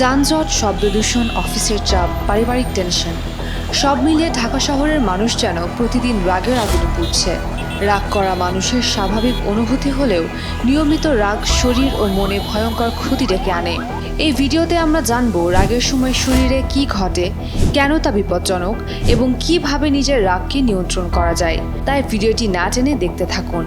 যানজট শব্দদূষণ অফিসের চাপ, পারিবারিক টেনশন সব মিলিয়ে ঢাকা শহরের মানুষ যেন প্রতিদিন রাগের আগুনে পুড়ছে। রাগ করা মানুষের স্বাভাবিক অনুভূতি হলেও নিয়মিত রাগ শরীর ও মনে ভয়ঙ্কর ক্ষতি ডেকে আনে। এই ভিডিওতে আমরা জানব রাগের সময় শরীরে কি ঘটে, কেন তা বিপজ্জনক এবং কীভাবে নিজের রাগকে নিয়ন্ত্রণ করা যায়। তাই ভিডিওটি না টেনে দেখতে থাকুন।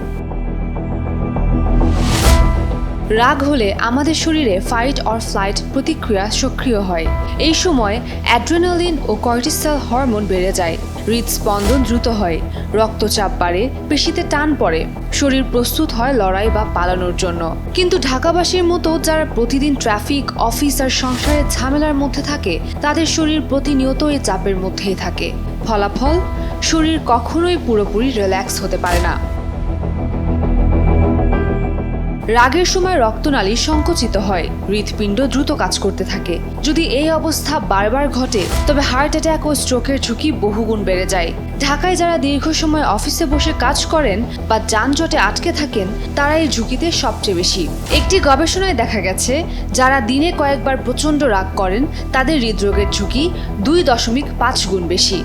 রাগ হলে আমাদের শরীরে ফাইট অর ফ্লাইট প্রতিক্রিয়া সক্রিয় হয়। এই সময় অ্যাড্রেনালিন ও কর্টিসল হরমোন বেড়ে যায়। হৃদস্পন্দন দ্রুত হয়, রক্তচাপ বাড়ে, পেশিতে টান পড়ে, শরীর প্রস্তুত হয় লড়াই বা পালানোর জন্য। কিন্তু ঢাকাবাসীর মতো যারা প্রতিদিন ট্রাফিক অফিস আর সংসারের ঝামেলার মধ্যে থাকে, তাদের শরীর প্রতিনিয়ত এই চাপের মধ্যেই থাকে। ফলাফল? শরীর কখনোই পুরোপুরি রিল্যাক্স হতে পারে না। রাগের সময় রক্তনালী সংকুচিত হয়। হৃৎপিণ্ড দ্রুত কাজ করতে থাকে। যদি এই অবস্থা বারবার ঘটে, তবে হার্ট অ্যাটাক ও স্ট্রোকের ঝুঁকি বহুগুণ বেড়ে যায়। ঢাকায় যারা দীর্ঘ সময় অফিসে বসে কাজ করেন বা যানজটে আটকে থাকেন, তারা এই ঝুঁকিতে সবচেয়ে বেশি। একটি গবেষণায় দেখা গেছে, যারা দিনে কয়েকবার প্রচণ্ড রাগ করেন, তাদের হৃদরোগের ঝুঁকি দুই দশমিক পাঁচ গুণ বেশি।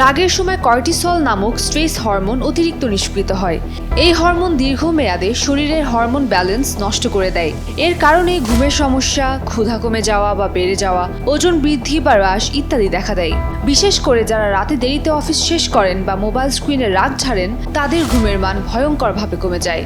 রাগের সময় কর্টিসল নামক স্ট্রেস হরমোন অতিরিক্ত নিষ্কৃত হয়। এই হরমোন দীর্ঘমেয়াদে শরীরের হরমোন ব্যালেন্স নষ্ট করে দেয়। এর কারণে ঘুমের সমস্যা, ক্ষুধা কমে যাওয়া বা বেড়ে যাওয়া, ওজন বৃদ্ধি বা হ্রাস ইত্যাদি দেখা দেয়। বিশেষ করে যারা রাতে দেরিতে অফিস শেষ করেন বা মোবাইল স্ক্রিনে রাগ ছাড়েন তাদের ঘুমের মান ভয়ঙ্করভাবে কমে যায়।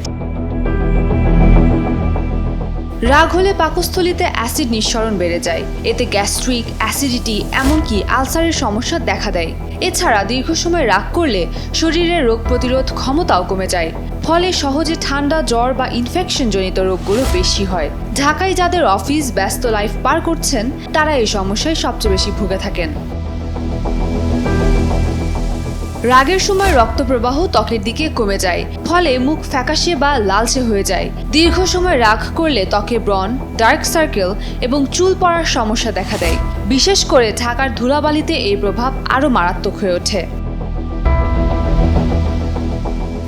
রাগ হলে পাকস্থলিতে অ্যাসিড নিঃসরণ বেড়ে যায়। এতে গ্যাস্ট্রিক, অ্যাসিডিটি, এমনকি আলসারের সমস্যা দেখা দেয়। এছাড়া দীর্ঘ সময় রাগ করলে শরীরের রোগ প্রতিরোধ ক্ষমতাও কমে যায়। ফলে সহজে ঠান্ডা, জ্বর বা ইনফেকশনজনিত রোগগুলো বেশি হয়। ঢাকায় যাদের অফিস ব্যস্ত লাইফ পার করছেন, তারা এই সমস্যায় সবচেয়ে বেশি ভুগে থাকেন। রাগের সময় রক্ত প্রবাহ ত্বকের দিকে কমে যায়, ফলে মুখ ফ্যাকাশে বা লালচে হয়ে যায়। দীর্ঘ সময় রাগ করলে ত্বকে ব্রন ডার্ক সার্কেল এবং চুল পড়ার সমস্যা দেখা দেয়। বিশেষ করে ঢাকার ধুলাবালিতে এই প্রভাব আরও মারাত্মক হয়ে ওঠে।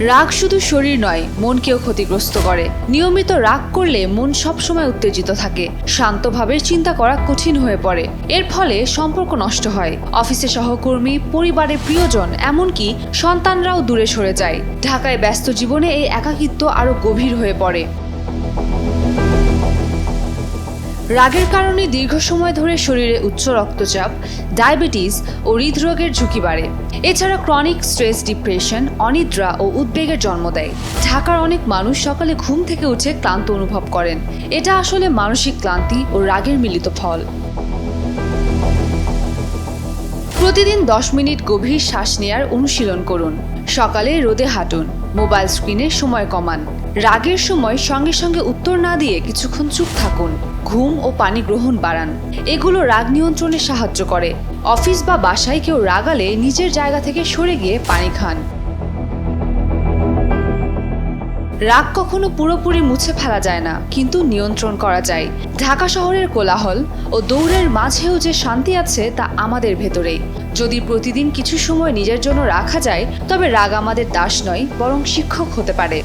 রাগ শুধু শরীর নয়, মনকেও ক্ষতিগ্রস্ত করে। নিয়মিত রাগ করলে মন সবসময় উত্তেজিত থাকে। শান্তভাবে চিন্তা করা কঠিন হয়ে পড়ে। এর ফলে সম্পর্ক নষ্ট হয়। অফিসে সহকর্মী, পরিবারের প্রিয়জন, এমনকি সন্তানরাও দূরে সরে যায়। ঢাকায় ব্যস্ত জীবনে এই একাকিত্ব আরও গভীর হয়ে পড়ে। রাগের কারণে দীর্ঘ সময় ধরে শরীরে উচ্চ রক্তচাপ, ডায়াবেটিস ও হৃদরোগের ঝুঁকি বাড়ে। এছাড়া ক্রনিক স্ট্রেস ডিপ্রেশন অনিদ্রা ও উদ্বেগের জন্ম দেয়। ঢাকার অনেক মানুষ সকালে ঘুম থেকে উঠে ক্লান্ত অনুভব করেন। এটা আসলে মানসিক ক্লান্তি ও রাগের মিলিত ফল। প্রতিদিন দশ মিনিট গভীর শ্বাস নেয়ার অনুশীলন করুন। সকালে রোদে হাঁটুন, মোবাইল স্ক্রিনে সময় কমান, রাগের সময় সঙ্গে সঙ্গে উত্তর না দিয়ে কিছুক্ষণ চুপ থাকুন, ঘুম ও পানি গ্রহণ বাড়ান। এগুলো রাগ নিয়ন্ত্রণে সাহায্য করে। অফিস বা বাসায় কেউ রাগালে নিজের জায়গা থেকে সরে গিয়ে পানি খান। রাগ কখনো পুরোপুরি মুছে ফেলা যায় না, কিন্তু নিয়ন্ত্রণ করা যায়। ঢাকা শহরের কোলাহল ও দৌড়ের মাঝেও যে শান্তি আছে তা আমাদের ভেতরেই। যদি প্রতিদিন কিছু সময় নিজের জন্য রাখা যায়, তবে রাগ আমাদের দাস নয়, বরং শিক্ষক হতে পারে।